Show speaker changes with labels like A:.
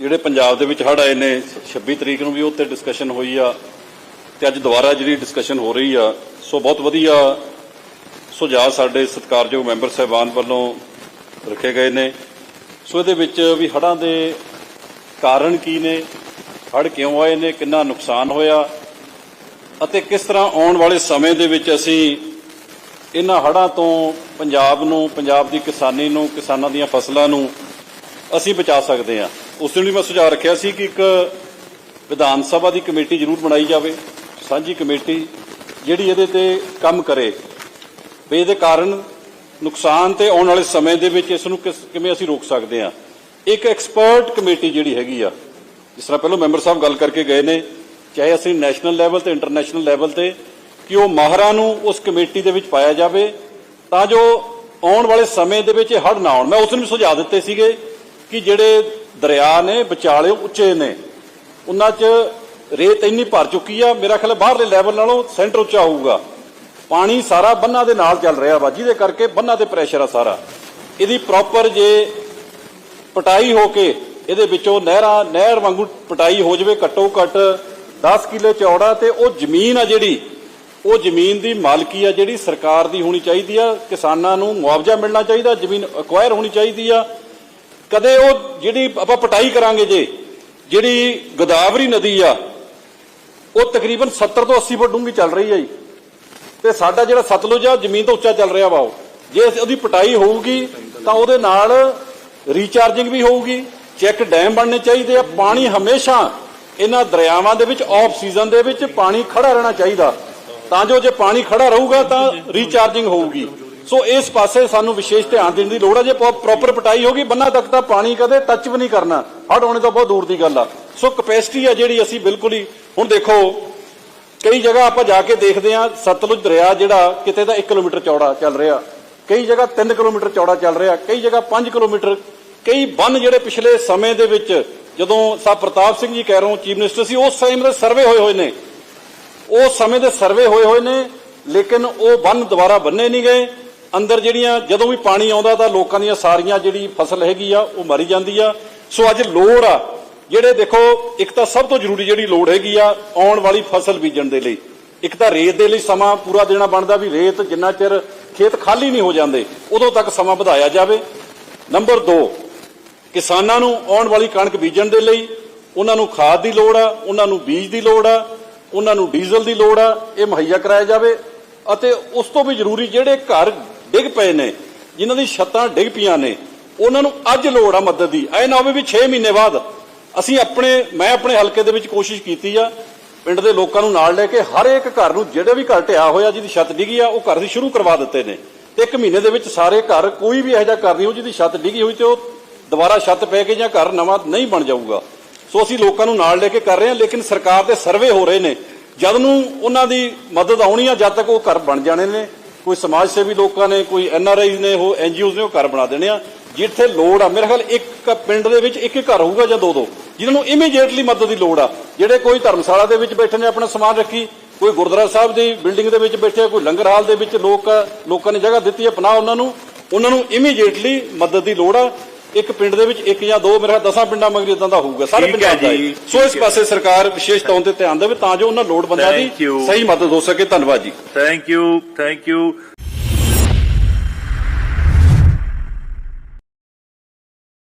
A: ਜਿਹੜੇ ਪੰਜਾਬ ਦੇ ਵਿੱਚ ਹੜ੍ਹ ਆਏ ਨੇ 26 ਤਰੀਕ ਨੂੰ ਵੀ ਉਹ ਤੇ ਡਿਸਕਸ਼ਨ ਹੋਈ ਆ ਤੇ ਅੱਜ ਦੁਬਾਰਾ ਜਿਹੜੀ ਡਿਸਕਸ਼ਨ ਹੋ ਰਹੀ ਆ, ਸੋ ਬਹੁਤ ਵਧੀਆ ਸੁਝਾਅ ਸਾਡੇ ਸਤਿਕਾਰਯੋਗ ਮੈਂਬਰ ਸਾਹਿਬਾਨ ਵੱਲੋਂ ਰੱਖੇ ਗਏ ਨੇ। ਸੋ ਇਹਦੇ ਵਿੱਚ ਵੀ ਹੜ੍ਹਾਂ ਦੇ ਕਾਰਨ ਕੀ ਨੇ, ਹੜ੍ਹ ਕਿਉਂ ਆਏ ਨੇ, ਕਿੰਨਾ ਨੁਕਸਾਨ ਹੋਇਆ ਅਤੇ ਕਿਸ ਤਰ੍ਹਾਂ ਆਉਣ ਵਾਲੇ ਸਮੇਂ ਦੇ ਵਿੱਚ ਅਸੀਂ ਇਹਨਾਂ ਹੜ੍ਹਾਂ ਤੋਂ ਪੰਜਾਬ ਨੂੰ, ਪੰਜਾਬ ਦੀ ਕਿਸਾਨੀ ਨੂੰ, ਕਿਸਾਨਾਂ ਦੀਆਂ ਫਸਲਾਂ ਨੂੰ ਅਸੀਂ ਬਚਾ ਸਕਦੇ ਹਾਂ। ਉਸ ਦਿਨ ਵੀ ਮੈਂ ਸੁਝਾਅ ਰੱਖਿਆ ਸੀ ਕਿ ਇੱਕ ਵਿਧਾਨ ਸਭਾ ਦੀ ਕਮੇਟੀ ਜ਼ਰੂਰ ਬਣਾਈ ਜਾਵੇ, ਸਾਂਝੀ ਕਮੇਟੀ ਜਿਹੜੀ ਇਹਦੇ ਤੇ ਕੰਮ ਕਰੇ। ਵੀ ਇਹਦੇ ਕਾਰਨ ਨੁਕਸਾਨ ਤੇ ਆਉਣ ਵਾਲੇ ਸਮੇਂ ਦੇ ਵਿੱਚ ਇਸ ਨੂੰ ਕਿਸ- ਕਿਵੇਂ ਅਸੀਂ ਰੋਕ ਸਕਦੇ ਹਾਂ। ਇੱਕ ਐਕਸਪਰਟ ਕਮੇਟੀ ਜਿਹੜੀ ਹੈਗੀ ਆ, ਜਿਸ ਤਰ੍ਹਾਂ ਪਹਿਲਾਂ ਮੈਂਬਰ ਸਾਹਿਬ ਗੱਲ ਕਰਕੇ ਗਏ ਨੇ, ਚਾਹੇ ਅਸੀਂ ਨੈਸ਼ਨਲ ਲੈਵਲ ਤੇ, ਇੰਟਰਨੈਸ਼ਨਲ ਲੈਵਲ ਤੇ, ਕਿ ਉਹ ਮਾਹਰਾਂ ਨੂੰ ਉਸ ਕਮੇਟੀ ਦੇ ਵਿੱਚ ਪਾਇਆ ਜਾਵੇ, ਤਾਂ ਜੋ ਆਉਣ ਵਾਲੇ ਸਮੇਂ ਦੇ ਵਿੱਚ ਹੜ ਨਾ ਆਉਣ। ਮੈਂ ਉਸ ਨੂੰ ਵੀ ਸੁਝਾਅ ਦਿੱਤੇ ਸੀਗੇ ਕਿ ਜਿਹੜੇ ਦਰਿਆ ਨੇ, ਵਿਚਾਲੇ ਉੱਚੇ ਨੇ। ਉਹਨਾਂ 'ਚ ਰੇਤ ਇੰਨੀ ਭਰ ਚੁੱਕੀ ਆ, ਮੇਰਾ ਖਿਆਲ ਬਾਹਰਲੇ ਲੈਵਲ ਨਾਲੋਂ ਸੈਂਟਰ ਉੱਚਾ ਹੋਊਗਾ। ਪਾਣੀ ਸਾਰਾ ਬੰਨਾਂ ਦੇ ਨਾਲ ਚੱਲ ਰਿਹਾ ਵਾ, ਜਿਹਦੇ ਕਰਕੇ ਬੰਨਾਂ ਤੇ ਪ੍ਰੈਸ਼ਰ ਆ ਸਾਰਾ। ਇਹਦੀ ਪ੍ਰੋਪਰ ਜੇ ਪਟਾਈ ਹੋ ਕੇ ਇਹਦੇ ਵਿੱਚੋਂ ਨਹਿਰਾਂ, ਨਹਿਰ ਵਾਂਗੂ ਪਟਾਈ ਹੋ ਜਾਵੇ, ਘੱਟੋ ਘੱਟ 10 ਕਿੱਲੇ ਚੌੜਾ ਤੇ ਉਹ ਜ਼ਮੀਨ ਆ ਜਿਹੜੀ, ਉਹ ਜ਼ਮੀਨ ਦੀ ਮਾਲਕੀ ਆ ਜਿਹੜੀ ਸਰਕਾਰ ਦੀ ਹੋਣੀ ਚਾਹੀਦੀ ਆ, ਕਿਸਾਨਾਂ ਨੂੰ ਮੁਆਵਜ਼ਾ ਮਿਲਣਾ ਚਾਹੀਦਾ, ਜ਼ਮੀਨ ਅਕਵਾਇਰ ਹੋਣੀ ਚਾਹੀਦੀ ਆ। ਕਦੇ ਉਹ ਜਿਹੜੀ ਆਪਾਂ ਪਟਾਈ ਕਰਾਂਗੇ ਜੇ, ਜਿਹੜੀ ਗੋਦਾਵਰੀ ਨਦੀ ਆ, ਉਹ ਤਕਰੀਬਨ 70 ਤੋਂ 80 ਫੁੱਟ ਡੂੰਘੀ ਚੱਲ ਰਹੀ ਹੈ ਜੀ। ਤੇ ਸਾਡਾ ਜਿਹੜਾ ਸਤਲੁਜ ਆ, ਜ਼ਮੀਨ ਤੋਂ ਉੱਚਾ ਚੱਲ ਰਿਹਾ ਵਾ ਉਹ। ਜੇ ਉਹਦੀ ਪਟਾਈ ਹੋਊਗੀ, ਤਾਂ ਉਹਦੇ ਨਾਲ ਰੀਚਾਰਜਿੰਗ ਵੀ ਹੋਊਗੀ ਚੈੱਕ ਡੈਮ ਬਣਨੇ ਚਾਹੀਦੇ ਆ। ਪਾਣੀ ਹਮੇਸ਼ਾ ਇਹਨਾਂ ਦਰਿਆਵਾਂ ਦੇ ਵਿੱਚ ਆਫ ਸੀਜ਼ਨ ਦੇ ਵਿੱਚ ਪਾਣੀ ਖੜਾ ਰਹਿਣਾ ਚਾਹੀਦਾ। ਤਾਂ ਜੋ ਜੇ ਪਾਣੀ ਖੜਾ ਰਹੂਗਾ, ਤਾਂ ਰੀਚਾਰਜਿੰਗ ਹੋਊਗੀ। ਸੋ ਇਸ ਪਾਸੇ ਸਾਨੂੰ ਵਿਸ਼ੇਸ਼ ਧਿਆਨ ਦੇਣ ਦੀ ਲੋੜ ਹੈ ਜੇ ਪ੍ਰੋਪਰ ਪਟਾਈ ਹੋਗੀ ਬੰਨਾ ਤੱਕ ਤਾਂ ਪਾਣੀ ਕਦੇ ਟੱਚ ਵੀ ਨਹੀਂ ਕਰਨਾ। ਹੜ ਆਉਣੇ ਤੋਂ ਬਹੁਤ ਦੂਰ ਦੀ ਗੱਲ ਆ। ਸੋ ਕਪੈਸਿਟੀ ਆ ਜਿਹੜੀ ਅਸੀਂ ਬਿਲਕੁਲ ਹੀ, ਹੁਣ ਦੇਖੋ, ਕਈ ਜਗ੍ਹਾ ਆਪਾਂ ਜਾ ਕੇ ਦੇਖਦੇ ਆ ਸਤਲੁਜ ਦਰਿਆ ਜਿਹੜਾ ਕਿਤੇ ਤਾਂ 1 ਕਿਲੋਮੀਟਰ ਚੌੜਾ ਚੱਲ ਰਿਹਾ। ਕਈ ਜਗ੍ਹਾ 3 ਕਿਲੋਮੀਟਰ ਚੌੜਾ ਚੱਲ ਰਿਹਾ। ਕਈ ਜਗ੍ਹਾ 5 ਕਿਲੋਮੀਟਰ। ਕਈ ਬੰਨ ਜਿਹੜੇ ਪਿਛਲੇ ਸਮੇਂ ਦੇ ਵਿੱਚ, ਜਦੋਂ ਸਾ ਪ੍ਰਤਾਪ ਸਿੰਘ ਜੀ ਕਹਿ ਰਹੇ ਚੀਫ ਮਿਨਿਸਟਰ ਸੀ, ਉਸ ਟਾਈਮ ਦੇ ਸਰਵੇ ਹੋਏ ਹੋਏ ਨੇ। ਉਸ ਸਮੇਂ ਦੇ ਸਰਵੇ ਹੋਏ ਹੋਏ ਨੇ, ਲੇਕਿਨ ਉਹ ਬੰਨ ਦੁਬਾਰਾ ਬੰਨੇ ਨਹੀਂ ਗਏ। ਅੰਦਰ ਜਿਹੜੀਆਂ ਜਦੋਂ ਵੀ ਪਾਣੀ ਆਉਂਦਾ ਤਾਂ ਲੋਕਾਂ ਦੀਆਂ ਸਾਰੀਆਂ ਜਿਹੜੀ ਫਸਲ ਹੈਗੀ ਆ, ਉਹ ਮਰੀ ਜਾਂਦੀ ਆ। ਸੋ ਅੱਜ ਲੋੜ ਆ। ਜਿਹੜੇ ਦੇਖੋ, ਇੱਕ ਤਾਂ ਸਭ ਤੋਂ ਜ਼ਰੂਰੀ ਜਿਹੜੀ ਲੋੜ ਹੈਗੀ ਆ, ਆਉਣ ਵਾਲੀ ਫਸਲ ਬੀਜਣ ਦੇ ਲਈ। ਇੱਕ ਤਾਂ ਰੇਤ ਦੇ ਲਈ ਸਮਾਂ ਪੂਰਾ ਦੇਣਾ ਬਣਦਾ ਵੀ ਰੇਤ ਜਿੰਨਾ ਚਿਰ ਖੇਤ ਖਾਲੀ ਨਹੀਂ ਹੋ ਜਾਂਦੇ, ਉਦੋਂ ਤੱਕ ਸਮਾਂ ਵਧਾਇਆ ਜਾਵੇ। ਨੰਬਰ 2 ਕਿਸਾਨਾਂ ਨੂੰ ਆਉਣ ਵਾਲੀ ਕਣਕ ਬੀਜਣ ਦੇ ਲਈ ਉਹਨਾਂ ਨੂੰ ਖਾਦ ਦੀ ਲੋੜ ਆ, ਉਹਨਾਂ ਨੂੰ ਬੀਜ ਦੀ ਲੋੜ ਆ, ਉਹਨਾਂ ਨੂੰ ਡੀਜ਼ਲ ਦੀ ਲੋੜ ਆ, ਇਹ ਮੁਹੱਈਆ ਕਰਾਇਆ ਜਾਵੇ। ਅਤੇ ਉਸ ਤੋਂ ਵੀ ਜ਼ਰੂਰੀ ਜਿਹੜੇ ਘਰ ਡਿੱਗ ਪਏ ਨੇ, ਜਿਨ੍ਹਾਂ ਦੀ ਛੱਤਾਂ ਡਿੱਗ ਪਈਆਂ ਨੇ, ਉਹਨਾਂ ਨੂੰ ਅੱਜ ਲੋੜ ਆ ਮਦਦ ਦੀ। ਐ ਨਾ ਹੋਵੇ ਵੀ 6 ਮਹੀਨੇ ਬਾਅਦ ਅਸੀਂ ਆਪਣੇ, ਮੈਂ ਆਪਣੇ ਹਲਕੇ ਦੇ ਵਿੱਚ ਕੋਸ਼ਿਸ਼ ਕੀਤੀ ਆ, ਪਿੰਡ ਦੇ ਲੋਕਾਂ ਨੂੰ ਨਾਲ ਲੈ ਕੇ ਹਰ ਇੱਕ ਘਰ ਨੂੰ ਜਿਹੜੇ ਵੀ ਘਰ ਢਿਆ ਹੋਇਆ, ਜਿਹਦੀ ਛੱਤ ਡਿੱਗੀ ਆ, ਉਹ ਘਰ ਦੀ ਸ਼ੁਰੂ ਕਰਵਾ ਦਿੱਤੇ ਨੇ। ਤੇ ਇੱਕ ਮਹੀਨੇ ਦੇ ਵਿੱਚ ਸਾਰੇ ਘਰ ਕੋਈ ਵੀ ਇਹੋ ਜਿਹਾ ਘਰ ਨਹੀਂ ਹੋ ਜਿਹਦੀ ਛੱਤ ਡਿੱਗੀ ਹੋਈ ਤੇ ਉਹ ਦੁਬਾਰਾ ਛੱਤ ਪੈ ਕੇ ਜਾਂ ਘਰ ਨਵਾਂ ਨਹੀਂ ਬਣ ਜਾਊਗਾ। ਸੋ ਅਸੀਂ ਲੋਕਾਂ ਨੂੰ ਨਾਲ ਲੈ ਕੇ ਕਰ ਰਹੇ ਹਾਂ, ਲੇਕਿਨ ਸਰਕਾਰ ਦੇ ਸਰਵੇ ਹੋ ਰਹੇ ਨੇ। ਜਦ ਨੂੰ ਉਹਨਾਂ ਦੀ ਮਦਦ ਆਉਣੀ ਆ, ਜਦ ਤੱਕ ਉਹ ਘਰ ਬਣ ਜਾਣੇ ਨੇ ਕੋਈ ਸਮਾਜ ਸੇਵੀ ਲੋਕਾਂ ਨੇ ਕੋਈ ਐਨ ਆਰ ਆਈਜ਼ ਨੇ ਉਹ ਐਨ ਜੀ ਓਜ਼ ਨੇ ਉਹ ਘਰ ਬਣਾ ਦੇਣੇ ਆ। ਜਿੱਥੇ ਲੋੜ ਆ ਮੇਰੇ ਖਿਆਲ ਇੱਕ ਪਿੰਡ ਦੇ ਵਿੱਚ ਇੱਕ ਇੱਕ ਘਰ ਹੋਊਗਾ ਜਾਂ ਦੋ ਦੋ ਜਿਨ੍ਹਾਂ ਨੂੰ ਇਮੀਡੀਏਟਲੀ ਮਦਦ ਦੀ ਲੋੜ ਆ। ਜਿਹੜੇ ਕੋਈ ਧਰਮਸ਼ਾਲਾ ਦੇ ਵਿੱਚ ਬੈਠੇ ਨੇ ਆਪਣਾ ਸਮਾਨ ਰੱਖੀ ਕੋਈ ਗੁਰਦੁਆਰਾ ਸਾਹਿਬ ਦੀ ਬਿਲਡਿੰਗ ਦੇ ਵਿੱਚ ਬੈਠੇ ਆ, ਕੋਈ ਲੰਗਰ ਹਾਲ ਦੇ ਵਿੱਚ ਲੋਕ ਲੋਕਾਂ ਨੇ ਜਗ੍ਹਾ ਦਿੱਤੀ ਹੈ ਪਨਾਹ ਉਹਨਾਂ ਨੂੰ ਉਹਨਾਂ ਨੂੰ ਇਮੀਡੀਏਟਲੀ ਮਦਦ ਦੀ ਲੋੜ ਆ। ਇੱਕ ਪਿੰਡ ਦੇ ਵਿੱਚ ਇੱਕ ਜਾਂ ਦੋ ਮੇਰੇ ਖਿਆਲ 10 ਪਿੰਡਾਂ ਮਗਰ ਇਦਾਂ ਦਾ ਹੋਊਗਾ ਸਾਰੇ
B: ਠੀਕ ਹੈ
A: ਪੰਜਾਬ ਦਾ
B: ਜੀ,
A: ਇਹ। ਸੋ ਇਸ
B: ਠੀਕ ਹੈ।
A: ਪਾਸੇ ਸਰਕਾਰ ਵਿਸ਼ੇਸ਼ ਤੌਰ ਤੇ ਧਿਆਨ ਦੇਵੇ ਤਾਂ ਜੋ ਉਹਨਾਂ ਲੋੜਵੰਦਾਂ ਦੀ
B: Thank you.
A: ਸਹੀ ਮਦਦ ਹੋ ਸਕੇ ਧੰਨਵਾਦ ਜੀ
B: Thank you. Thank you.